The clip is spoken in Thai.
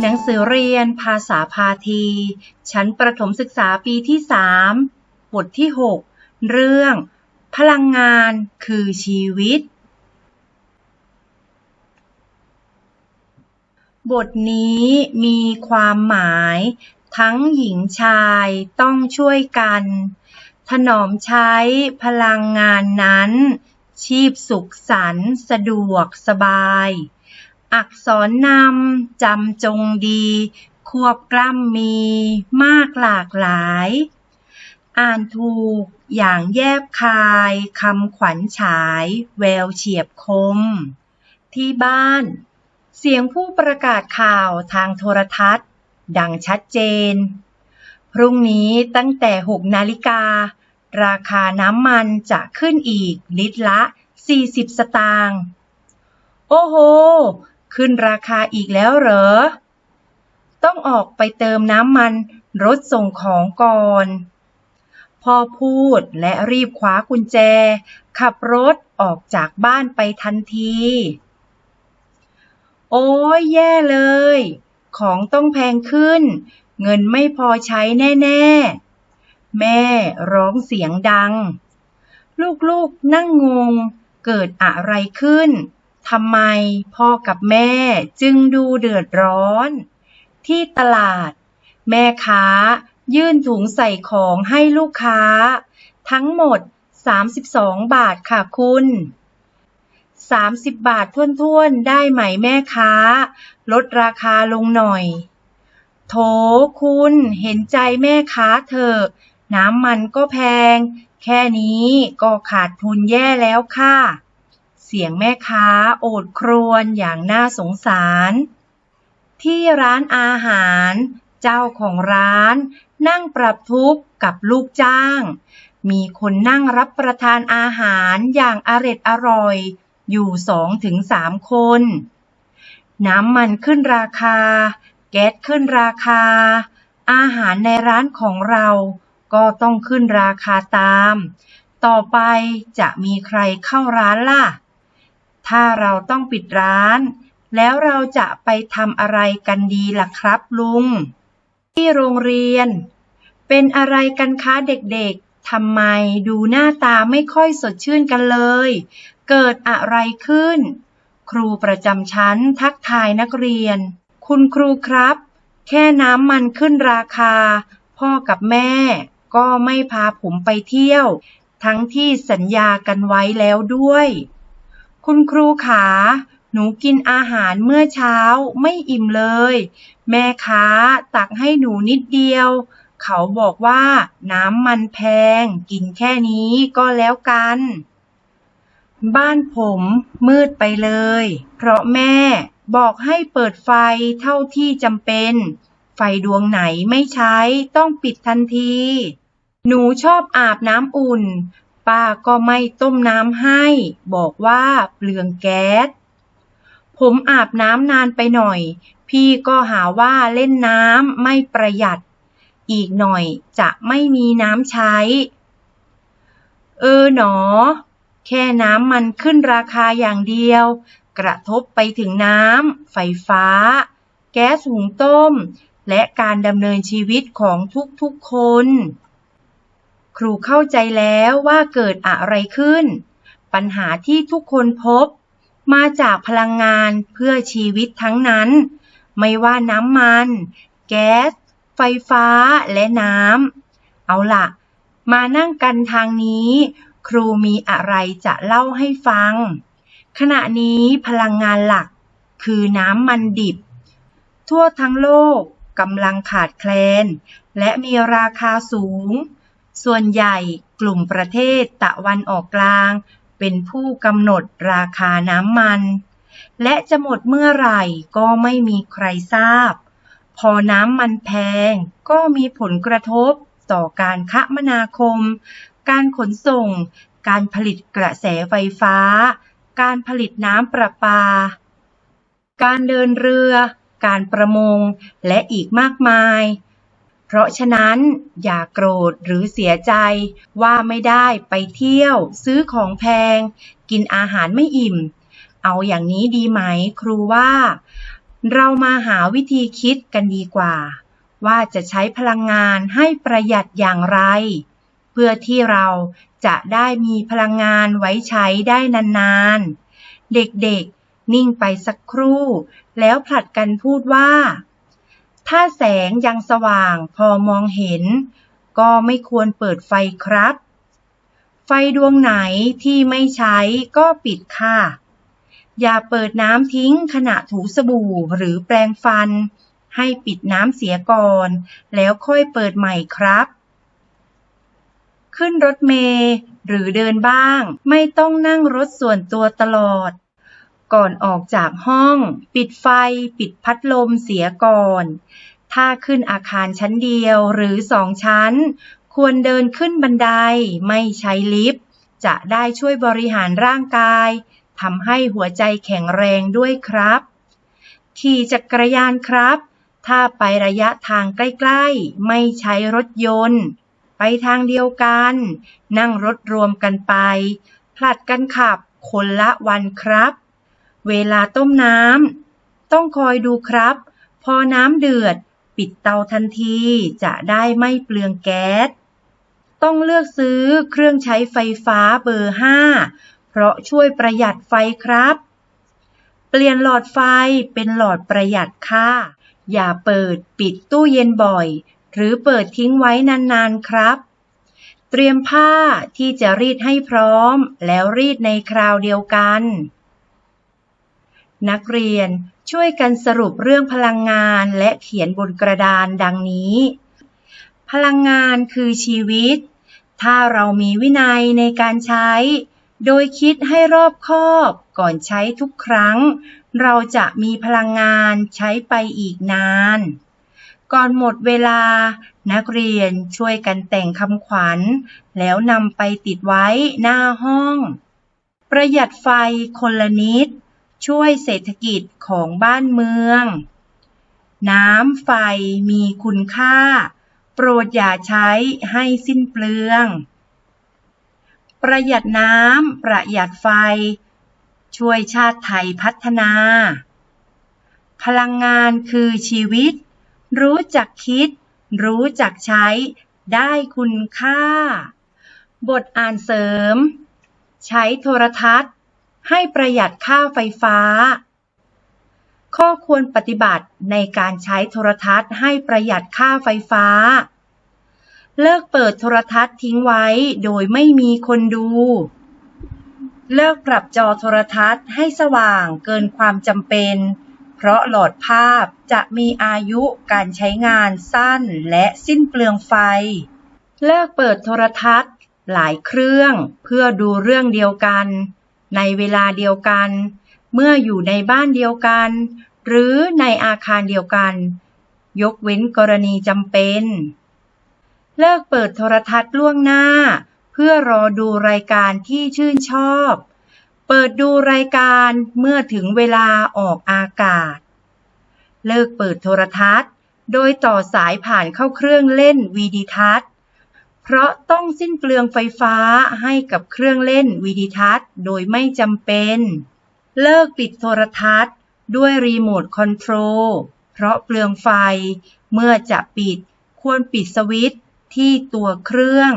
หนังสือเรียนภาษาพาที ชั้นประถมศึกษาปีที่ 3 บทที่ 6 เรื่อง พลังงานคือชีวิต บทนี้มีความหมาย ทั้งหญิงชายต้องช่วยกัน ถนอมใช้พลังงานนั้น ชีพสุขสันต์สะดวกสบาย อักษรนำจำจงดี ควบกล้ำมีมากหลากหลาย อ่านถูกอย่างแยบคายคำขวัญฉาย แววเฉียบคม ที่บ้าน เสียงผู้ประกาศข่าวทางโทรทัศน์ ดังชัดเจน พรุ่งนี้ตั้งแต่ 6 นาฬิกา ราคาน้ำมันจะขึ้นอีกลิตรละ 40 สตางค์โอ้โห ขึ้นราคาอีกแล้วเหรอ ต้องออกไปเติมน้ำมันรถส่งของก่อน พ่อพูดและรีบคว้ากุญแจ ขับรถออกจากบ้านไปทันที โอ้ยแย่เลย ของต้องแพงขึ้น เงินไม่พอใช้แน่ๆ แม่ร้องเสียงดัง ลูกๆนั่งงงเกิดอะไรขึ้น ทำไมพ่อกับแม่จึงดูเดือดร้อน ที่ตลาด แม่ค้ายื่นถุงใส่ของให้ลูกค้า ทั้งหมด 32 บาทค่ะคุณ 30 บาทท้วนๆ ได้ไหมแม่ค้า ลดราคาลงหน่อย โถคุณเห็นใจแม่ค้าเถอะน้ำมันก็แพง แค่นี้ก็ขาดทุนแย่แล้วค่ะ สียงแม่ค้าโอดครวญอย่างน่าสงสาร ที่ร้านอาหาร เจ้าของร้านนั่งปรับทุกข์กับลูกจ้าง มีคนนั่งรับประทานอาหารอย่างอร็ดอร่อย อยู่สองถึงสามคน น้ำมันขึ้นราคา แก๊สขึ้นราคา อาหารในร้านของเราก็ต้องขึ้นราคาตาม ต่อไปจะมีใครเข้าร้านล่ะ ถ้าเราต้องปิดร้าน แล้วเราจะไปทำอะไรกันดีล่ะครับลุง ที่โรงเรียน เป็นอะไรกันคะเด็กๆทำไมดูหน้าตาไม่ค่อยสดชื่นกันเลย เกิดอะไรขึ้น ครูประจำชั้นทักทายนักเรียน คุณครูครับ แค่น้ำมันขึ้นราคา พ่อกับแม่ ก็ไม่พาผมไปเที่ยว ทั้งที่สัญญากันไว้แล้วด้วย คุณครูขา หนูกินอาหารเมื่อเช้าไม่อิ่มเลย แม่ค้าตักให้หนูนิดเดียว เขาบอกว่าน้ำมันแพง กินแค่นี้ก็แล้วกัน บ้านผมมืดไปเลย เพราะแม่บอกให้เปิดไฟเท่าที่จำเป็น ไฟดวงไหนไม่ใช้ต้องปิดทันที หนูชอบอาบน้ำอุ่น ป้าก็ไม่ต้มน้ำให้ บอกว่าเปลืองแก๊ส ผมอาบน้ำนานไปหน่อย พี่ก็หาว่าเล่นน้ำไม่ประหยัด อีกหน่อยจะไม่มีน้ำใช้ เออหนอ แค่น้ำมันขึ้นราคาอย่างเดียว กระทบไปถึงน้ำ ไฟฟ้า แก๊สหุงต้ม และการดำเนินชีวิตของทุกๆคน ครูเข้าใจแล้วว่าเกิดอะไรขึ้น ปัญหาที่ทุกคนพบ มาจากพลังงานเพื่อชีวิตทั้งนั้น ไม่ว่าน้ำมัน แก๊ส ไฟฟ้าและน้ำ เอาล่ะมานั่งกันทางนี้ ครูมีอะไรจะเล่าให้ฟัง ขณะนี้พลังงานหลักคือน้ำมันดิบ ทั่วทั้งโลกกำลังขาดแคลน และมีราคาสูง ส่วนใหญ่กลุ่มประเทศตะวันออกกลาง เป็นผู้กำหนดราคาน้ำมัน และจะหมดเมื่อไหร่ก็ไม่มีใครทราบ พอน้ำมันแพงก็มีผลกระทบต่อการคมนาคม การขนส่ง การผลิตกระแสไฟฟ้า การผลิตน้ำประปา การเดินเรือ การประมง และอีกมากมาย เพราะฉะนั้นอย่าโกรธหรือเสียใจว่าไม่ได้ไปเที่ยว ซื้อของแพง กินอาหารไม่อิ่ม เอาอย่างนี้ดีไหมครูว่า เรามาหาวิธีคิดกันดีกว่า ว่าจะใช้พลังงานให้ประหยัดอย่างไร เพื่อที่เราจะได้มีพลังงานไว้ใช้ได้นานๆ เด็กๆ นิ่งไปสักครู่ แล้วผลัดกันพูดว่า ถ้าแสงยังสว่างพอมองเห็น ก็ไม่ควรเปิดไฟครับ ไฟดวงไหนที่ไม่ใช้ก็ปิดค่ะ อย่าเปิดน้ำทิ้งขณะถูสบู่หรือแปรงฟัน ให้ปิดน้ำเสียก่อน แล้วค่อยเปิดใหม่ครับ ขึ้นรถเมล์หรือเดินบ้างไม่ต้องนั่งรถส่วนตัวตลอด ก่อนออกจากห้อง ปิดไฟ ปิดพัดลมเสียก่อน ถ้าขึ้นอาคารชั้นเดียวหรือสองชั้น ควรเดินขึ้นบันไดไม่ใช้ลิฟต์ จะได้ช่วยบริหารร่างกายทำให้หัวใจแข็งแรงด้วยครับ ขี่จักรยานครับ ถ้าไประยะทางใกล้ๆ ไม่ใช้รถยนต์ ไปทางเดียวกัน นั่งรถรวมกันไป ผลัดกันขับคนละวันครับ เวลาต้มน้ำต้องคอยดูครับ พอน้ำเดือด ปิดเตาทันทีจะได้ไม่เปลืองแก๊ส ต้องเลือกซื้อเครื่องใช้ไฟฟ้าเบอร์ 5 เพราะช่วยประหยัดไฟครับ เปลี่ยนหลอดไฟเป็นหลอดประหยัดค่ะ อย่าเปิดปิดตู้เย็นบ่อย หรือเปิดทิ้งไว้นานๆครับเตรียมผ้าที่จะรีดให้พร้อม แล้วรีดในคราวเดียวกัน นักเรียนช่วยกันสรุปเรื่องพลังงานและเขียนบนกระดานดังนี้ พลังงานคือชีวิต ถ้าเรามีวินัยในการใช้ โดยคิดให้รอบคอบก่อนใช้ทุกครั้ง เราจะมีพลังงานใช้ไปอีกนาน ก่อนหมดเวลา นักเรียนช่วยกันแต่งคำขวัญ แล้วนำไปติดไว้หน้าห้อง ประหยัดไฟคนละนิด ช่วยเศรษฐกิจของบ้านเมือง น้ำไฟมีคุณค่า โปรดอย่าใช้ให้สิ้นเปลือง ประหยัดน้ำประหยัดไฟ ช่วยชาติไทยพัฒนา พลังงานคือชีวิต รู้จักคิด รู้จักใช้ได้คุณค่า บทอ่านเสริม ใช้โทรทัศน์ ให้ประหยัดค่าไฟฟ้า ข้อควรปฏิบัติในการใช้โทรทัศน์ให้ประหยัดค่าไฟฟ้า เลิกเปิดโทรทัศน์ทิ้งไว้โดยไม่มีคนดู เลิกปรับจอโทรทัศน์ให้สว่างเกินความจำเป็น เพราะหลอดภาพจะมีอายุการใช้งานสั้นและสิ้นเปลืองไฟ เลิกเปิดโทรทัศน์หลายเครื่องเพื่อดูเรื่องเดียวกัน ในเวลาเดียวกัน เมื่ออยู่ในบ้านเดียวกัน หรือในอาคารเดียวกัน ยกเว้นกรณีจำเป็น เลิกเปิดโทรทัศน์ล่วงหน้า เพื่อรอดูรายการที่ชื่นชอบ เปิดดูรายการเมื่อถึงเวลาออกอากาศ เลิกเปิดโทรทัศน์ โดยต่อสายผ่านเข้าเครื่องเล่นวีดิทัศน์ เพราะต้องสิ้นเปลืองไฟฟ้าให้กับเครื่องเล่นวีดีทัศน์ โดยไม่จำเป็น เลิกปิดโทรทัศน์ ด้วยรีโมทคอนโทรล เพราะเปลืองไฟ เมื่อจะปิดควรปิดสวิตช์ที่ตัวเครื่อง